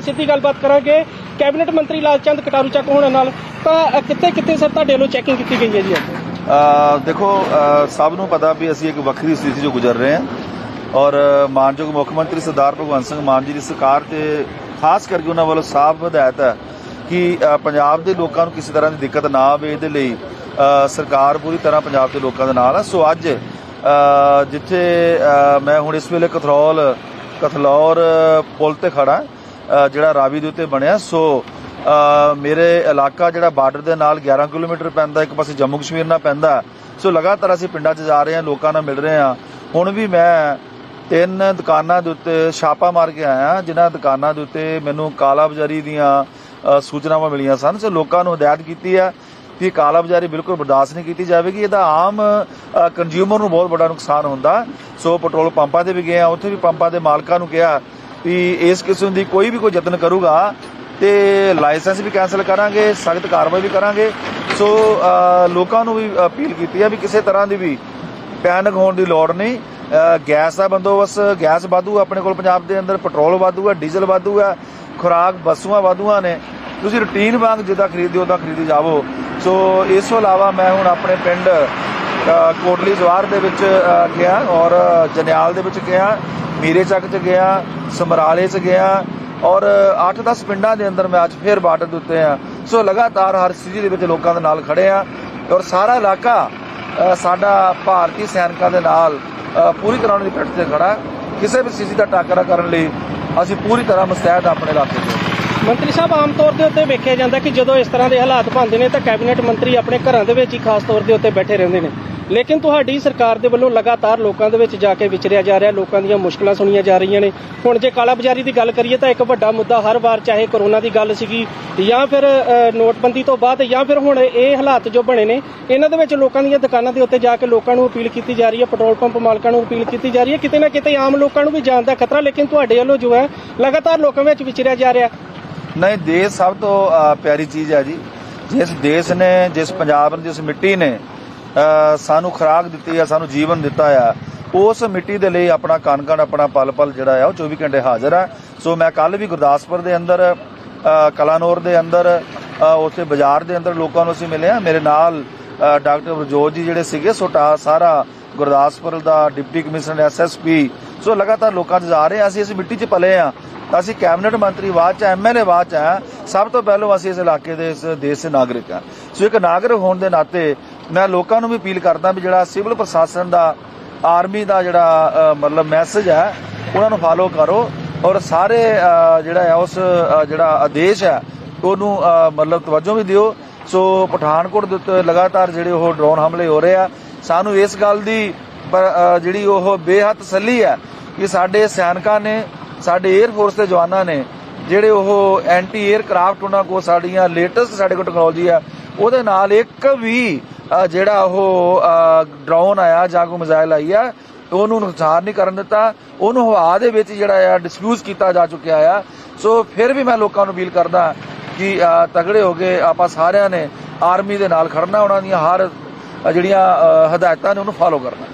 ਸਿੱਧੀ ਗੱਲਬਾਤ ਕਰਾਂਗੇ। ਕੈਬਨਿਟ ਮੰਤਰੀ ਲਾਲਚੰਦ ਕਟਾਰੂ ਚੱਕ ਹੋਣ ਨਾਲ? ਤਾਂ ਕਿੱਥੇ ਕਿੱਥੇ ਸਰ ਤੁਹਾਡੇ ਵੱਲੋਂ ਚੈਕਿੰਗ ਕੀਤੀ ਗਈ ਹੈ ਜੀ ਅੱਜ? ਦੇਖੋ ਸਭ ਨੂੰ ਪਤਾ ਵੀ ਅਸੀਂ ਇੱਕ ਵੱਖਰੀ ਸਥਿਤੀ ਚੋਂ ਗੁਜ਼ਰ ਰਹੇ ਹਾਂ ਔਰ ਮਾਨਯੋਗ ਮੁੱਖ ਮੰਤਰੀ ਸਰਦਾਰ ਭਗਵੰਤ ਸਿੰਘ ਮਾਨ ਜੀ ਦੀ ਸਰਕਾਰ ਤੇ ਖਾਸ ਕਰਕੇ ਉਹਨਾਂ ਵੱਲੋਂ ਸਾਫ਼ ਹਦਾਇਤ ਹੈ ਕਿ ਪੰਜਾਬ ਦੇ ਲੋਕਾਂ ਨੂੰ ਕਿਸੇ ਤਰ੍ਹਾਂ ਦੀ ਦਿੱਕਤ ਨਾ ਆਵੇ ਇਹਦੇ ਲਈ ਸਰਕਾਰ ਪੂਰੀ ਤਰ੍ਹਾਂ ਪੰਜਾਬ ਦੇ ਲੋਕਾਂ ਦੇ ਨਾਲ ਹੈ। ਸੋ ਅੱਜ ਜਿੱਥੇ ਮੈਂ ਹੁਣ ਇਸ ਵੇਲੇ ਕਥਰੌਲ, ਕਥਲੌਰ ਪੁਲ ਤੇ ਖੜਾ ਜਿਹੜਾ ਰਾਵੀ ਦੇ ਉੱਤੇ ਬਣਿਆ। ਸੋ ਮੇਰੇ ਇਲਾਕਾ ਜਿਹੜਾ ਬਾਰਡਰ ਦੇ ਨਾਲ 11 ਕਿਲੋਮੀਟਰ ਪੈਂਦਾ, ਇੱਕ ਪਾਸੇ ਜੰਮੂ ਕਸ਼ਮੀਰ ਨਾਲ ਪੈਂਦਾ। ਸੋ, ਲਗਾਤਾਰ ਅਸੀਂ ਪਿੰਡਾਂ 'ਚ ਜਾ ਰਹੇ ਹਾਂ, ਲੋਕਾਂ ਨਾਲ ਮਿਲ ਰਹੇ ਹਾਂ। ਹੁਣ ਵੀ ਮੈਂ ਤਿੰਨ ਦੁਕਾਨਾਂ ਦੇ ਉੱਤੇ ਛਾਪਾ ਮਾਰ ਕੇ ਆਇਆ, ਜਿਨ੍ਹਾਂ ਦੁਕਾਨਾਂ ਦੇ ਉੱਤੇ ਮੈਨੂੰ ਕਾਲਾ ਬਾਜ਼ਾਰੀ ਦੀਆਂ ਸੂਚਨਾਵਾਂ ਮਿਲੀਆਂ ਸਨ। ਸੋ, ਲੋਕਾਂ ਨੂੰ ਹਦਾਇਤ ਕੀਤੀ ਹੈ ਕਿ ਕਾਲਾ ਬਾਜ਼ਾਰੀ ਬਿਲਕੁਲ ਬਰਦਾਸ਼ਤ ਨਹੀਂ ਕੀਤੀ ਜਾਵੇਗੀ। ਇਹਦਾ ਆਮ ਕੰਜ਼ਿਊਮਰ ਨੂੰ ਬਹੁਤ ਵੱਡਾ ਨੁਕਸਾਨ ਹੁੰਦਾ। ਸੋ, ਪੈਟਰੋਲ ਪੰਪਾਂ ਤੇ ਵੀ ਗਏ ਆ ਉੱਥੇ ਵੀ ਪੰਪਾਂ ਦੇ ਮਾਲਕਾਂ ਨੂੰ ਕਿਹਾ ਵੀ ਇਸ ਕਿਸਮ ਦੀ ਕੋਈ ਵੀ ਕੋਈ ਯਤਨ ਕਰੂਗਾ ਤੇ ਲਾਇਸੈਂਸ ਵੀ ਕੈਨਸਲ ਕਰਾਂਗੇ, ਸਖਤ ਕਾਰਵਾਈ ਵੀ ਕਰਾਂਗੇ। ਸੋ ਲੋਕਾਂ ਨੂੰ ਵੀ ਅਪੀਲ ਕੀਤੀ ਹੈ ਵੀ ਕਿਸੇ ਤਰ੍ਹਾਂ ਦੀ ਵੀ ਪੈਨਿਕ ਹੋਣ ਦੀ ਲੋੜ ਨਹੀਂ। ਗੈਸ ਦਾ ਬੰਦੋਬਸਤ, ਗੈਸ ਵਾਧੂ ਆਪਣੇ ਕੋਲ ਪੰਜਾਬ ਦੇ ਅੰਦਰ, ਪੈਟਰੋਲ ਵਾਧੂ ਹੈ ਡੀਜ਼ਲ ਵਾਧੂ ਹੈ ਖੁਰਾਕ ਬਸੂਆਂ ਵਾਧੂਆਂ ਨੇ। ਤੁਸੀਂ ਰੁਟੀਨ ਵਾਂਗ ਜਿੱਦਾਂ ਖਰੀਦਦੇ ਹੋ ਉਦਾਂ ਖਰੀਦੀ ਜਾਵੋ। ਸੋ, ਇਸ ਤੋਂ ਇਲਾਵਾ ਮੈਂ ਹੁਣ ਆਪਣੇ ਪਿੰਡ ਕੋਟਲੀ ਜਵਾਰ ਦੇ ਵਿੱਚ ਗਿਆ ਔਰ ਜਨਿਆਲ ਦੇ ਵਿੱਚ ਗਿਆ, ਮੀਰੇ ਚੱਕ ਚ ਗਿਆ, ਸਮਰਾਲੇ ਚ ਗਿਆ ਔਰ 8-10 ਪਿੰਡਾਂ ਦੇ ਅੰਦਰ ਮੈਂ ਅੱਜ ਫੇਰ ਬਾਰਡਰ ਦੇ ਉੱਤੇ ਆ। ਸੋ ਲਗਾਤਾਰ ਹਰ ਸਿਟੀ ਦੇ ਵਿੱਚ ਲੋਕਾਂ ਦੇ ਨਾਲ ਖੜੇ ਆ ਔਰ ਸਾਰਾ ਇਲਾਕਾ ਸਾਡਾ ਭਾਰਤੀ ਸੈਨਿਕਾਂ ਦੇ ਨਾਲ ਪੂਰੀ ਤਰ੍ਹਾਂ ਉਹਨਾਂ ਦੀ ਪਿੱਠ ਤੇ ਖੜਾ। ਕਿਸੇ ਵੀ ਸਥਿਤੀ ਦਾ ਟਾਕਰਾ ਕਰਨ ਲਈ ਅਸੀਂ ਪੂਰੀ ਤਰ੍ਹਾਂ ਮਸਤੈਦ ਆਪਣੇ ਇਲਾਕੇ ਦੇ। ਮੰਤਰੀ ਸਾਹਿਬ, ਆਮ ਤੌਰ ਦੇ ਉੱਤੇ ਵੇਖਿਆ ਜਾਂਦਾ ਕਿ ਜਦੋਂ ਇਸ ਤਰ੍ਹਾਂ ਦੇ ਹਾਲਾਤ ਬਣਦੇ ਨੇ ਤਾਂ ਕੈਬਨਿਟ ਮੰਤਰੀ ਆਪਣੇ ਘਰਾਂ ਦੇ ਵਿੱਚ ਹੀ ਖਾਸ ਤੌਰ ਦੇ ਉੱਤੇ ਬੈਠੇ ਰਹਿੰਦੇ ਨੇ। ਲੇਕਿਨ ਤੁਹਾਡੀ ਸਰਕਾਰ ਦੇ ਵੱਲੋਂ ਲਗਾਤਾਰ ਲੋਕਾਂ ਦੇ ਵਿੱਚ ਜਾ ਕੇ ਵਿਚਰਿਆ ਜਾ ਰਿਹਾ, ਲੋਕਾਂ ਦੀਆਂ ਮੁਸ਼ਕਲਾਂ ਸੁਣੀਆਂ ਜਾ ਰਹੀਆਂ ਨੇ। ਹੁਣ ਜੇ ਕਾਲਾ ਬਾਜ਼ਾਰੀ ਦੀ ਗੱਲ ਕਰੀਏ ਤਾਂ ਇੱਕ ਵੱਡਾ ਮੁੱਦਾ ਹਰ ਵਾਰ ਚਾਹੇ ਕਰੋਨਾ ਦੀ ਗੱਲ ਸੀਗੀ ਜਾਂ ਫਿਰ ਨੋਟਬੰਦੀ ਤੋਂ ਬਾਅਦ ਜਾਂ ਫਿਰ ਹੁਣ ਇਹ ਹਾਲਾਤ ਜੋ ਬਣੇ ਨੇ, ਇਹਨਾਂ ਦੇ ਵਿੱਚ ਲੋਕਾਂ ਦੀਆਂ ਦੁਕਾਨਾਂ ਦੇ ਉੱਤੇ ਜਾ ਕੇ ਲੋਕਾਂ ਨੂੰ ਅਪੀਲ ਕੀਤੀ ਜਾ ਰਹੀ ਹੈ, ਪੈਟਰੋਲ ਪੰਪ ਮਾਲਕਾਂ ਨੂੰ ਅਪੀਲ ਕੀਤੀ ਜਾ ਰਹੀ ਹੈ, ਕਿਤੇ ਨਾ ਕਿਤੇ ਆਮ ਲੋਕਾਂ ਨੂੰ ਵੀ ਜਾਣ ਦਾ ਖਤਰਾ, ਲੇਕਿਨ ਤੁਹਾਡੇ ਵੱਲੋਂ ਜੋ ਹੈ, ਲਗਾਤਾਰ ਲੋਕਾਂ ਵਿੱਚ ਵਿਚਰਿਆ ਜਾ ਰਿਹਾ। ਨਹੀਂ, ਦੇਸ਼ ਸਭ ਤੋਂ ਪਿਆਰੀ ਚੀਜ਼ ਹੈ ਜੀ। ਜਿਸ ਦੇਸ਼ ਨੇ, ਜਿਸ ਪੰਜਾਬ ਨੇ, ਜਿਸ ਮਿੱਟੀ ਨੇ ਸਾਨੂੰ ਖੁਰਾਕ ਦਿੱਤੀ ਆ ਸਾਨੂੰ ਜੀਵਨ ਦਿੱਤਾ ਆ। ਉਸ ਮਿੱਟੀ ਦੇ ਲਈ ਆਪਣਾ ਕਣ ਕਣ ਆਪਣਾ ਪਲ ਪਲ ਜਿਹੜਾ ਆ ਉਹ 24 ਘੰਟੇ ਹਾਜ਼ਰ ਆ। ਸੋ ਮੈਂ ਕੱਲ ਵੀ ਗੁਰਦਾਸਪੁਰ ਦੇ ਅੰਦਰ ਕਲਾਨੌਰ ਦੇ ਅੰਦਰ ਅ, ਉੱਥੇ ਬਾਜ਼ਾਰ ਦੇ ਅੰਦਰ ਲੋਕਾਂ ਨੂੰ ਅਸੀਂ ਮਿਲੇ ਆ। ਮੇਰੇ ਨਾਲ ਡਾਕਟਰ ਬਰਜੋਤ ਜੀ ਜਿਹੜੇ ਸੀਗੇ ਸੋਟਾ ਸਾਰਾ ਗੁਰਦਾਸਪੁਰ ਦਾ ਡਿਪਟੀ ਕਮਿਸ਼ਨਰ ਐਸਐਸਪੀ ਸੋ ਲਗਾਤਾਰ ਲੋਕਾਂ 'ਚ ਜਾ ਰਹੇ ਆ। ਅਸੀਂ ਇਸ ਮਿੱਟੀ 'ਚ ਪਲੇ ਆ। ਅਸੀਂ ਕੈਬਨਿਟ ਮੰਤਰੀ ਬਾਅਦ ਚ ਐਮਐਲਏ ਬਾਅਦ ਚ ਆ। ਸਭ ਤੋਂ ਪਹਿਲਾਂ ਅਸੀਂ ਇਸ ਇਲਾਕੇ ਦੇ ਇਸ ਦੇਸ਼ ਦੇ ਨਾਗਰਿਕ ਆ। ਸੋ ਇੱਕ ਨਾਗਰਿਕ ਹੋਣ ਦੇ ਨਾਤੇ ਮੈਂ ਲੋਕਾਂ ਨੂੰ ਵੀ ਅਪੀਲ ਕਰਦਾ ਵੀ ਜਿਹੜਾ ਸਿਵਲ ਪ੍ਰਸ਼ਾਸਨ ਦਾ, ਆਰਮੀ ਦਾ ਜਿਹੜਾ ਮਤਲਬ ਮੈਸੇਜ ਹੈ, ਉਹਨਾਂ ਨੂੰ ਫਾਲੋ ਕਰੋ ਔਰ ਸਾਰੇ ਜਿਹੜਾ ਹੈ ਉਸ ਜਿਹੜਾ ਆਦੇਸ਼ ਹੈ, ਉਹਨੂੰ ਮਤਲਬ ਤਵੱਜੋ ਵੀ ਦਿਓ। ਸੋ ਪਠਾਨਕੋਟ ਦੇ ਉੱਤੇ ਲਗਾਤਾਰ ਜਿਹੜੇ ਉਹ ਡਰੋਨ ਹਮਲੇ ਹੋ ਰਹੇ ਆ। ਸਾਨੂੰ ਇਸ ਗੱਲ ਦੀ ਜਿਹੜੀ ਉਹ ਬੇਹੱਦ ਤਸੱਲੀ ਹੈ ਕਿ ਸਾਡੇ ਸੈਨਿਕਾਂ ਨੇ, ਸਾਡੇ 에ਅਰ ਫੋਰਸ ਦੇ ਜਵਾਨਾਂ ਨੇ ਜਿਹੜੇ ਉਹ ਐਂਟੀ 에ਅਰਕ੍ਰਾਫਟ ਉਹਨਾਂ ਕੋਲ ਸਾਡੀਆਂ ਲੇਟੈਸਟ ਸਾਡੇ ਕੋਲ ਟੈਕਨੋਲੋਜੀ ਆ, ਉਹਦੇ ਨਾਲ ਇੱਕ ਵੀ ਜਿਹੜਾ ਉਹ ਡਰੋਨ ਆਇਆ ਜਾਂ ਕੋਈ ਮਿਜ਼ਾਈਲ ਆਈ ਆ, ਉਹਨੂੰ ਨੁਕਸਾਨ ਨਹੀਂ ਕਰਨ ਦਿੱਤਾ। ਉਹਨੂੰ ਹਵਾ ਦੇ ਵਿੱਚ ਜਿਹੜਾ ਆ ਡਿਸਫਿਊਜ਼ ਕੀਤਾ ਜਾ ਚੁੱਕਿਆ ਆ। ਸੋ ਫਿਰ ਵੀ ਮੈਂ ਲੋਕਾਂ ਨੂੰ ਅਪੀਲ ਕਰਦਾ ਕਿ ਤਗੜੇ ਹੋ ਕੇ ਆਪਾਂ ਸਾਰਿਆਂ ਨੇ ਆਰਮੀ ਦੇ ਨਾਲ ਖੜਨਾ, ਉਹਨਾਂ ਦੀਆਂ ਹਰ ਜਿਹੜੀਆਂ ਹਦਾਇਤਾਂ ਨੇ ਉਹਨੂੰ ਫਾਲੋ ਕਰਨਾ।